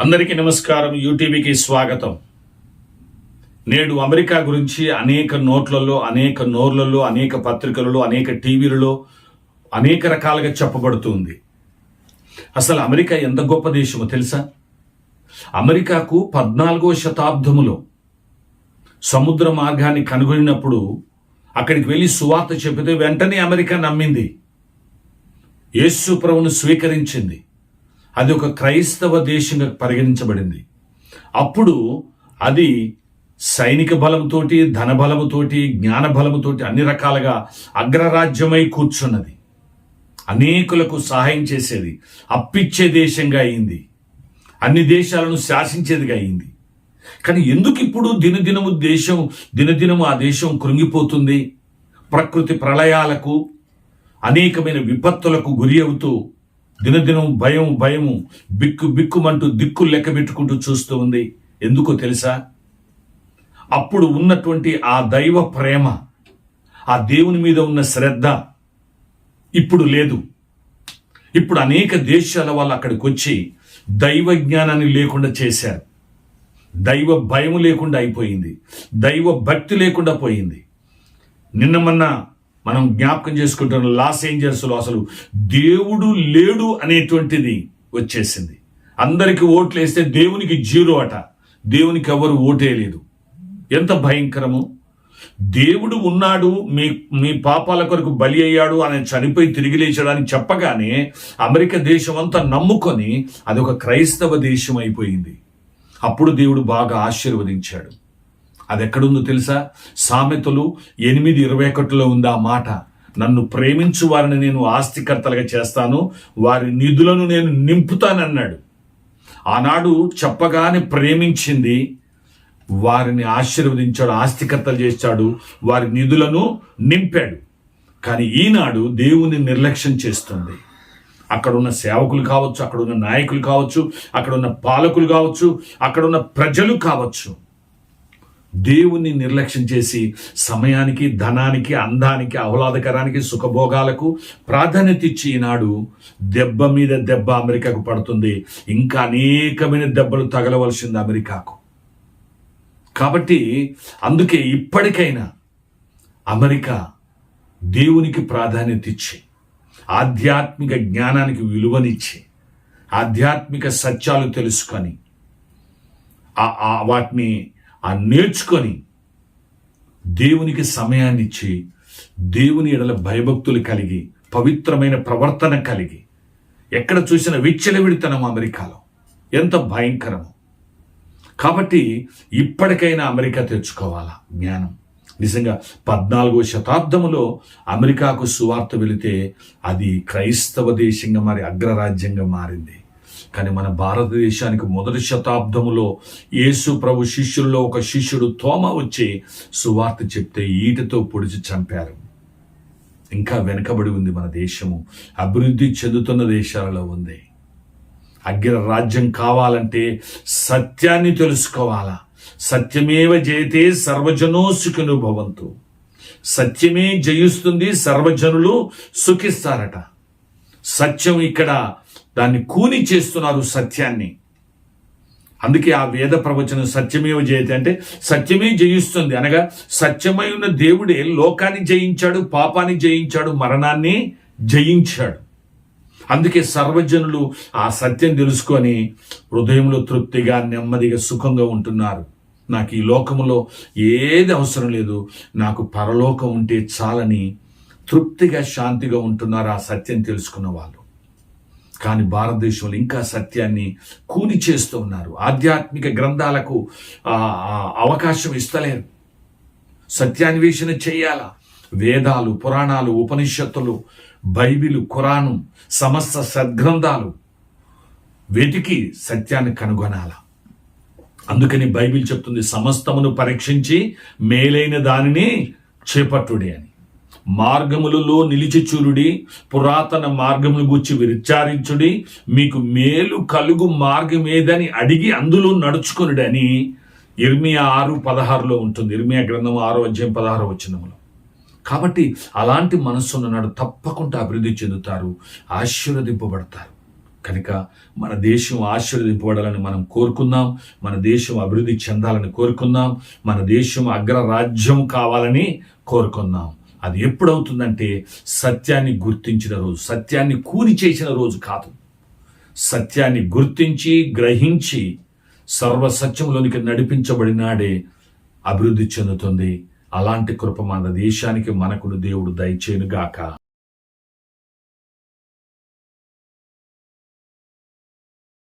అందరికీ నమస్కారం. యూటీవీకి స్వాగతం. నేడు అమెరికా గురించి అనేక నోట్లలో అనేక నోర్లలో అనేక పత్రికలలో అనేక టీవీలలో అనేక రకాలుగా చెప్పబడుతుంది. అసలు అమెరికా ఎంత గొప్ప దేశమో తెలుసా? అమెరికాకు పద్నాలుగో శతాబ్దములో సముద్ర మార్గాన్ని కనుగొనినప్పుడు అక్కడికి వెళ్ళి సువార్త చెబితే వెంటనే అమెరికా నమ్మింది. యేసు ప్రభును స్వీకరించింది. అది ఒక క్రైస్తవ దేశంగా పరిగణించబడింది. అప్పుడు అది సైనిక బలంతోటి ధనబలముతోటి జ్ఞానబలముతోటి జ్ఞాన బలముతోటి అన్ని రకాలుగా అగ్రరాజ్యమై కూర్చున్నది. అనేకులకు సహాయం చేసేది అప్పిచ్చే దేశంగా అయింది. అన్ని దేశాలను శాసించేదిగా అయింది. కానీ ఎందుకు ఇప్పుడు దినదినము దేశం దినదినము ఆ దేశం కృంగిపోతుంది? ప్రకృతి ప్రళయాలకు అనేకమైన విపత్తులకు గురి అవుతూ దినదినం భయం భయము బిక్కు బిక్కుమంటూ దిక్కు లెక్క పెట్టుకుంటూ చూస్తూ ఉంది. ఎందుకో తెలుసా? అప్పుడు ఉన్నటువంటి ఆ దైవ ప్రేమ ఆ దేవుని మీద ఉన్న శ్రద్ధ ఇప్పుడు లేదు. ఇప్పుడు అనేక దేశాల వాళ్ళు అక్కడికి వచ్చి దైవ జ్ఞానాన్ని లేకుండా చేశారు. దైవ భయం లేకుండా అయిపోయింది. దైవ భక్తి లేకుండా పోయింది. నిన్న మొన్న మనం జ్ఞాపకం చేసుకుంటున్న లాస్ ఏంజల్స్లో అసలు దేవుడు లేడు అనేటువంటిది వచ్చేసింది. అందరికి ఓట్లు వేస్తే దేవునికి జీరో అట. దేవునికి ఎవరు ఓటేయలేదు ఎంత భయంకరము? దేవుడు ఉన్నాడు మీ మీ పాపాల కొరకు బలి అయ్యాడు ఆయన చనిపోయి తిరిగి లేచాడని చెప్పగానే అమెరికా దేశం అంతా నమ్ముకొని అది ఒక క్రైస్తవ దేశం అయిపోయింది. అప్పుడు దేవుడు బాగా ఆశీర్వదించాడు. అది ఎక్కడుందో తెలుసా? సామెతలు ఎనిమిది ఇరవై ఒకటిలో ఉంది ఆ మాట. నన్ను ప్రేమించు వారిని నేను ఆస్తికర్తలుగా చేస్తాను వారి నిధులను నేను నింపుతానన్నాడు. ఆనాడు చెప్పగానే ప్రేమించింది వారిని ఆశీర్వదించాడు ఆస్తికర్తలు చేశాడు వారి నిధులను నింపాడు. కానీ ఈనాడు దేవుని నిర్లక్ష్యం చేస్తుంది. అక్కడ ఉన్న సేవకులు కావచ్చు అక్కడ ఉన్న నాయకులు కావచ్చు అక్కడ ఉన్న పాలకులు కావచ్చు అక్కడ ఉన్న ప్రజలు కావచ్చు. దేవుణ్ణి నిర్లక్ష్యం చేసి సమయానికి ధనానికి అందానికి ఆహ్లాదకరానికి సుఖభోగాలకు ప్రాధాన్యత ఇచ్చి ఈనాడు దెబ్బ మీద దెబ్బ అమెరికాకు పడుతుంది. ఇంకా అనేకమైన దెబ్బలు తగలవలసింది అమెరికాకు. కాబట్టి అందుకే ఇప్పటికైనా అమెరికా దేవునికి ప్రాధాన్యత ఇచ్చి ఆధ్యాత్మిక జ్ఞానానికి విలువనిచ్చి ఆధ్యాత్మిక సత్యాలు తెలుసుకొని ఆ వాటిని ఆ నేర్చుకొని దేవునికి సమయాన్ని ఇచ్చి దేవుని ఎడల భయభక్తులు కలిగి పవిత్రమైన ప్రవర్తన కలిగి ఎక్కడ చూసిన విచ్చలవిడితనం అమెరికాలో. ఎంత భయంకరము. కాబట్టి ఇప్పటికైనా అమెరికా తెచ్చుకోవాలా జ్ఞానం. నిజంగా పద్నాలుగో శతాబ్దములో అమెరికాకు సువార్త వెళితే అది క్రైస్తవ దేశంగా మరి అగ్రరాజ్యంగా మారింది. కానీ మన భారతదేశానికి మొదటి శతాబ్దములో యేసు ప్రభు శిష్యుల్లో ఒక శిష్యుడు తోమ వచ్చి సువార్త చెప్తే ఈటతో పొడిచి చంపారు. ఇంకా వెనుకబడి ఉంది మన దేశము. అభివృద్ధి చెందుతున్న దేశాలలో ఉంది. అగ్ర రాజ్యం కావాలంటే సత్యాన్ని తెలుసుకోవాలా? సత్యమేవ జయతే సర్వజనో సుఖిను భవంతు. సత్యమే జయిస్తుంది సర్వజనులు సుఖిస్తారట. సత్యం ఇక్కడ దాన్ని కూని చేస్తున్నారు సత్యాన్ని. అందుకే ఆ వేద ప్రవచనం సత్యమేవ జయతే అంటే సత్యమే జయిస్తుంది. అనగా సత్యమై ఉన్న దేవుడే లోకాన్ని జయించాడు పాపాన్ని జయించాడు మరణాన్ని జయించాడు. అందుకే సర్వజనులు ఆ సత్యం తెలుసుకొని హృదయంలో తృప్తిగా నెమ్మదిగా సుఖంగా ఉంటున్నారు. నాకు ఈ లోకములో ఏది అవసరం లేదు. నాకు పరలోకం ఉంటే చాలని తృప్తిగా శాంతిగా ఉంటున్నారు ఆ సత్యం తెలుసుకున్న వాళ్ళు. కానీ భారతదేశంలో ఇంకా సత్యాన్ని కూని చేస్తూ ఉన్నారు. ఆధ్యాత్మిక గ్రంథాలకు అవకాశం ఇస్తలేరు. సత్యాన్వేషణ చేయాలా? వేదాలు పురాణాలు ఉపనిషత్తులు బైబిలు ఖురాను సమస్త సద్గ్రంథాలు వెతికి సత్యాన్ని కనుగొనాల? అందుకని బైబిల్ చెప్తుంది సమస్తమును పరీక్షించి మేలైన దానిని చేపట్టుడే అని. మార్గములలో నిలిచి చూరుడి పురాతన మార్గములు గుచ్చి విచారించుడి మీకు మేలు కలుగు మార్గం ఏదని అడిగి అందులో నడుచుకొనుడని ఇర్మియా ఆరు పదహారులో ఉంటుంది. ఇర్మియా గ్రంథం ఆరో అధ్యాయం పదహారో వచ్చినములో కాబట్టి అలాంటి మనస్సున్న నాడు తప్పకుండా అభివృద్ధి చెందుతారు ఆశీర్వదింపబడతారు. కనుక మన దేశం ఆశీర్వదింపబడాలని మనం కోరుకుందాం మన దేశం అభివృద్ధి చెందాలని కోరుకుందాం మన దేశం అగ్రరాజ్యం కావాలని కోరుకుందాం. అది ఎప్పుడవుతుందంటే సత్యాన్ని గుర్తించిన రోజు సత్యాన్ని కూని చేసిన రోజు కాదు. సత్యాన్ని గుర్తించి గ్రహించి సర్వసత్యంలోనికి నడిపించబడినాడే అభివృద్ధి చెందుతుంది. అలాంటి కృప మన దేశానికి మనకును దేవుడు దయచేయునుగాక.